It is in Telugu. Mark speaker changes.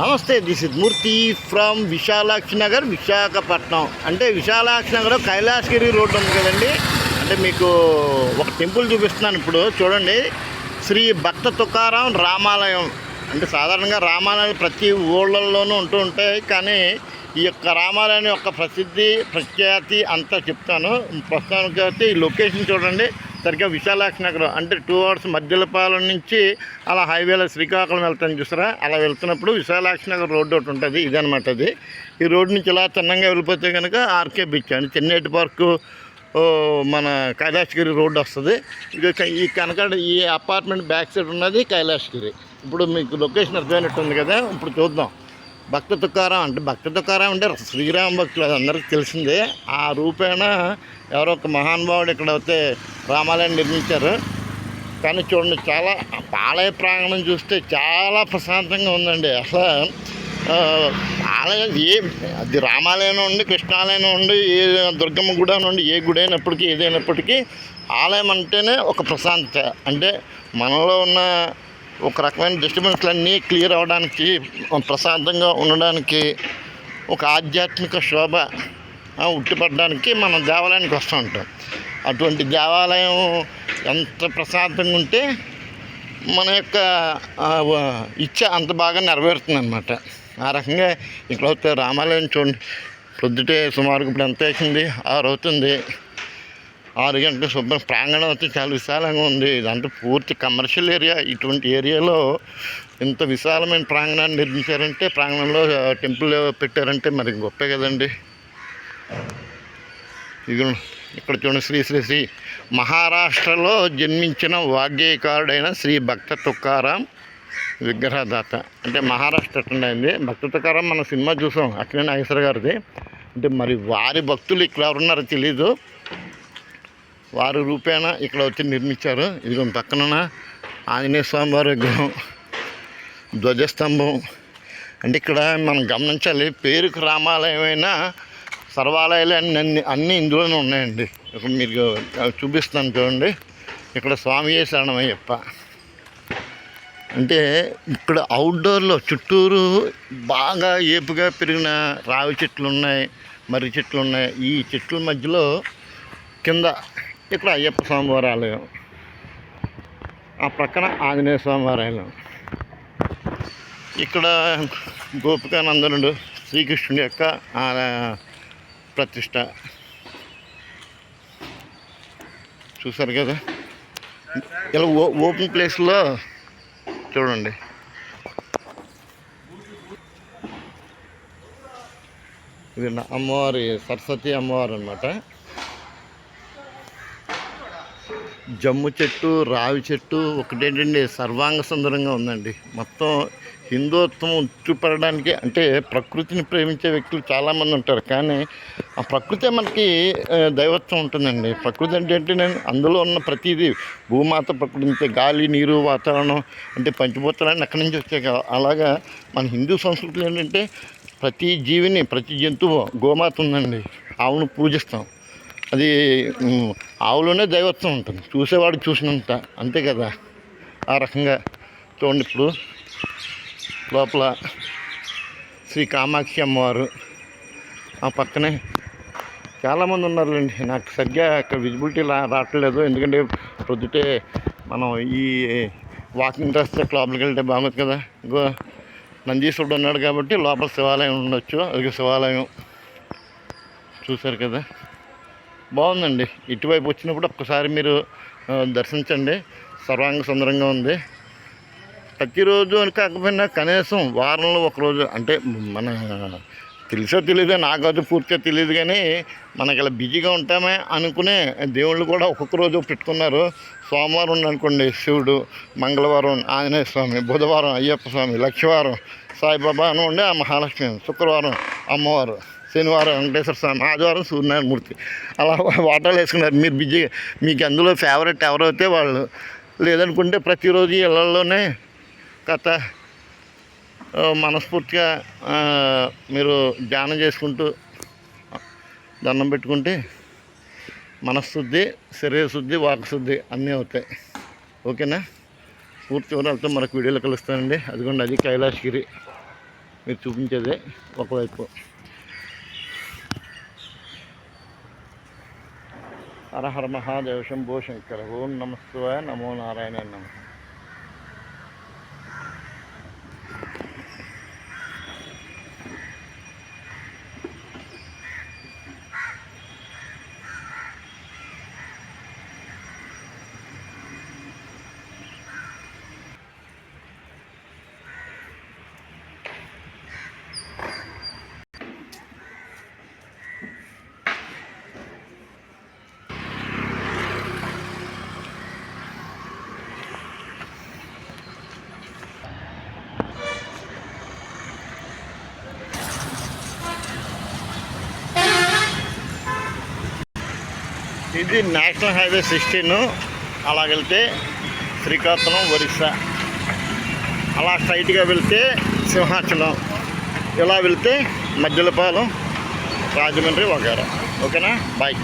Speaker 1: నమస్తే this is Murthy from Visalakshi Nagar Visakhapatnam అంటే విశాలాక్షి నగర్ కైలాసగిరి రోడ్డు ఉంది కదండి. అంటే మీకు ఒక టెంపుల్ చూపిస్తున్నాను ఇప్పుడు చూడండి. శ్రీ భక్త తుకారాం రామాలయం. అంటే సాధారణంగా రామాలయాలు ప్రతి ఊళ్ళల్లోనూ ఉంటూ ఉంటాయి కానీ ఈ యొక్క రామాలయం యొక్క ప్రసిద్ధి ప్రఖ్యాతి అంతా చెప్తాను. ప్రస్తుతానికి అయితే ఈ లొకేషన్ చూడండి. సరిగ్గా విశాలాక్షి నగరం అంటే టూ అవర్స్ మధ్యలపాలెం నుంచి అలా హైవేలో శ్రీకాకుళం వెళ్తాను చూసారా? అలా వెళ్తున్నప్పుడు విశాలాక్షి నగర్ రోడ్డు ఒకటి ఉంటుంది ఇదనమాట అది. ఈ రోడ్డు నుంచి ఇలా చిన్నంగా వెళ్ళిపోతే కనుక ఆర్కే బీచ్ అని చెన్నైటి పార్కు ఓ, మన కైలాసగిరి రోడ్డు వస్తుంది. ఇక ఈ కనకడ ఈ అపార్ట్మెంట్ బ్యాక్ సైడ్ ఉన్నది కైలాసగిరి. ఇప్పుడు మీకు లొకేషన్ అర్థమైనట్టుంది కదా ఇప్పుడు చూద్దాం. భక్త తుకారం అంటే భక్త తుకారం అంటే శ్రీరామ భక్తులు అది అందరికీ తెలిసిందే. ఆ రూపేణ ఎవరో ఒక మహానుభావుడు ఇక్కడ అయితే రామాలయం నిర్మించారు. కానీ చూడండి చాలా ఆలయ ప్రాంగణం చూస్తే చాలా ప్రశాంతంగా ఉందండి. అసలు ఆలయం ఏ అది రామాలయం ఉండి కృష్ణాలయం ఉండి ఏ దుర్గమ్మ గుడి నుండి ఏ గుడి అయినప్పటికీ ఏదైనప్పటికీ ఆలయం అంటేనే ఒక ప్రశాంతత. అంటే మనలో ఉన్న ఒక రకమైన డిస్టర్బెన్స్లన్నీ క్లియర్ అవ్వడానికి ప్రశాంతంగా ఉండడానికి ఒక ఆధ్యాత్మిక శోభ ఉట్టిపడడానికి మనం దేవాలయానికి వస్తూ ఉంటాం. అటువంటి దేవాలయం ఎంత ప్రశాంతంగా ఉంటే మన యొక్క ఇచ్చ అంత బాగా నెరవేరుతుంది అనమాట ఆ రకంగా ఇక్కడ వస్తే రామాలయం చూడండి. పొద్దుటే సుమారు ఇప్పుడు ఎంత వేసింది ఆరు అవుతుంది. ఆరు గంటల శుభ్రం. ప్రాంగణం అయితే చాలా విశాలంగా ఉంది. ఇదంతా పూర్తి కమర్షియల్ ఏరియా ఇటువంటి ఏరియాలో ఇంత విశాలమైన ప్రాంగణాన్ని నిర్మించారంటే ప్రాంగణంలో టెంపుల్ పెట్టారంటే మరి గొప్పే కదండి. ఇది ఇక్కడ చూడండి శ్రీ శ్రీ శ్రీ మహారాష్ట్రలో జన్మించిన వాగ్గేయకారుడైన శ్రీ భక్త తుకారాం విగ్రహదాత. అంటే మహారాష్ట్ర అటెండ్ అయింది? భక్త తుకారాం మన సినిమా చూసాం అట్లనే నాగేశ్వర గారిది. అంటే మరి వారి భక్తులు ఇక్కడ ఎవరున్నారో తెలీదు. వారి రూపేణ ఇక్కడ వచ్చి నిర్మించారు. ఇదిగో పక్కన ఆంజనేయ స్వామి వారి విగ్రహం ధ్వజస్తంభం. అంటే ఇక్కడ మనం గమనించాలి పేరుకు రామాలయమైనా సర్వాలయాలు అన్ని అన్ని అన్నీ ఇందులోనే ఉన్నాయండి. ఇప్పుడు మీరు చూపిస్తాను చూడండి. ఇక్కడ స్వామి శరణమయ్యప్ప అంటే ఇక్కడ అవుట్డోర్లో చుట్టూరు బాగా ఏపుగా పెరిగిన రావి చెట్లు ఉన్నాయి మర్రి చెట్లు ఉన్నాయి. ఈ చెట్ల మధ్యలో కింద ఇక్కడ అయ్యప్ప స్వామివారి ఆలయం. ఆ ప్రక్కన ఆంజనేయ స్వామివారి ఆలయం. ఇక్కడ గోపికానందనుడు శ్రీకృష్ణుడి యొక్క ప్రతిష్ట. చూసారు కదా? ఇలా ఓ ఓపెన్ ప్లేస్లో చూడండి. ఇది నా అమ్మవారి సరస్వతి అమ్మవారు అనమాట జమ్ము చెట్టు రావి చెట్టు ఒకటేంటండి సర్వాంగ సుందరంగా ఉందండి. మొత్తం హిందుత్వం ఉట్టుపడడానికి అంటే ప్రకృతిని ప్రేమించే వ్యక్తులు చాలామంది ఉంటారు. కానీ ఆ ప్రకృతే మనకి దైవత్వం ఉంటుందండి. ప్రకృతి అంటే అంటే నేను అందులో ఉన్న ప్రతిదీ భూమాత ప్రకృతి అంటే గాలి నీరు వాతావరణం అంటే పంచభూతాలన్నీ అక్కడి నుంచి వచ్చాయి కదా అలాగా మన హిందూ సంస్కృతిలో ఏంటంటే ప్రతి జీవిని ప్రతి జంతువు గోమాత ఉందండి. ఆవును పూజిస్తాం. అది ఆవులోనే దైవత్వం ఉంటుంది. చూసేవాడు చూసినంత. అంతే కదా? ఆ రకంగా చూడండి ఇప్పుడు. లోపల శ్రీ కామాక్షి అమ్మవారు ఆ పక్కనే చాలామంది ఉన్నారులేండి. నాకు సరిగ్గా అక్కడ విజిబిలిటీ రా రావట్లేదు. ఎందుకంటే ప్రొద్దుటే మనం ఈ వాకింగ్ చేస్తే లోపలికి వెళ్తే బాగుంది కదా? ఇంకో నందీశ్వరుడు ఉన్నాడు కాబట్టి లోపల శివాలయం ఉండొచ్చు. అది శివాలయం చూశారు కదా? బాగుందండి. ఇటువైపు వచ్చినప్పుడు ఒక్కసారి మీరు దర్శించండి. సర్వాంగ సుందరంగా ఉంది. ప్రతిరోజు అని కాకపోయినా కనీసం వారంలో ఒకరోజు అంటే మన తెలుసో తెలియదో నాకైతే పూర్తిగా తెలియదు కానీ మనకి ఇలా బిజీగా ఉంటామే అనుకునే దేవుళ్ళు కూడా ఒక్కొక్క రోజు పెట్టుకున్నారు. సోమవారం అనుకోండి శివుడు మంగళవారం ఆంజనేయ స్వామి బుధవారం అయ్యప్ప స్వామి లక్ష్మీవారం సాయిబాబా అని ఉండే ఆ మహాలక్ష్మి శుక్రవారం అమ్మవారు శనివారం వెంకటేశ్వర స్వామి ఆదివారం సూర్యనారాయణమూర్తి. అలా వాటాలు వేసుకున్నారు. మీరు బిజీ మీకు అందులో ఫేవరెట్ ఎవరైతే వాళ్ళు లేదనుకుంటే ప్రతిరోజు ఇళ్ళలోనే కథ మనస్ఫూర్తిగా మీరు ధ్యానం చేసుకుంటూ దండం పెట్టుకుంటే మనశుద్ధి శరీర శుద్ధి వాక్శుద్ధి అన్నీ అవుతాయి. ఓకేనా? పూర్తి వివరాలతో మరొక వీడియోలో కలుస్తానండి. అదిగోండి అది కైలాసగిరి. మీరు చూపించేదే ఒకవైపు. హర హర మహాదేవ శంభో శంకర. ఓం నమస్వాయ నమో నారాయణ నమ. ఇది నేషనల్ హైవే సిక్స్టీన్. అలా వెళ్తే శ్రీకాకుళం ఒరిస్సా. అలా స్ట్రైట్గా వెళ్తే సింహాచలం. ఇలా వెళ్తే మధ్యలపాలెం రాజమండ్రి వగేరా. ఓకేనా? బాయ్.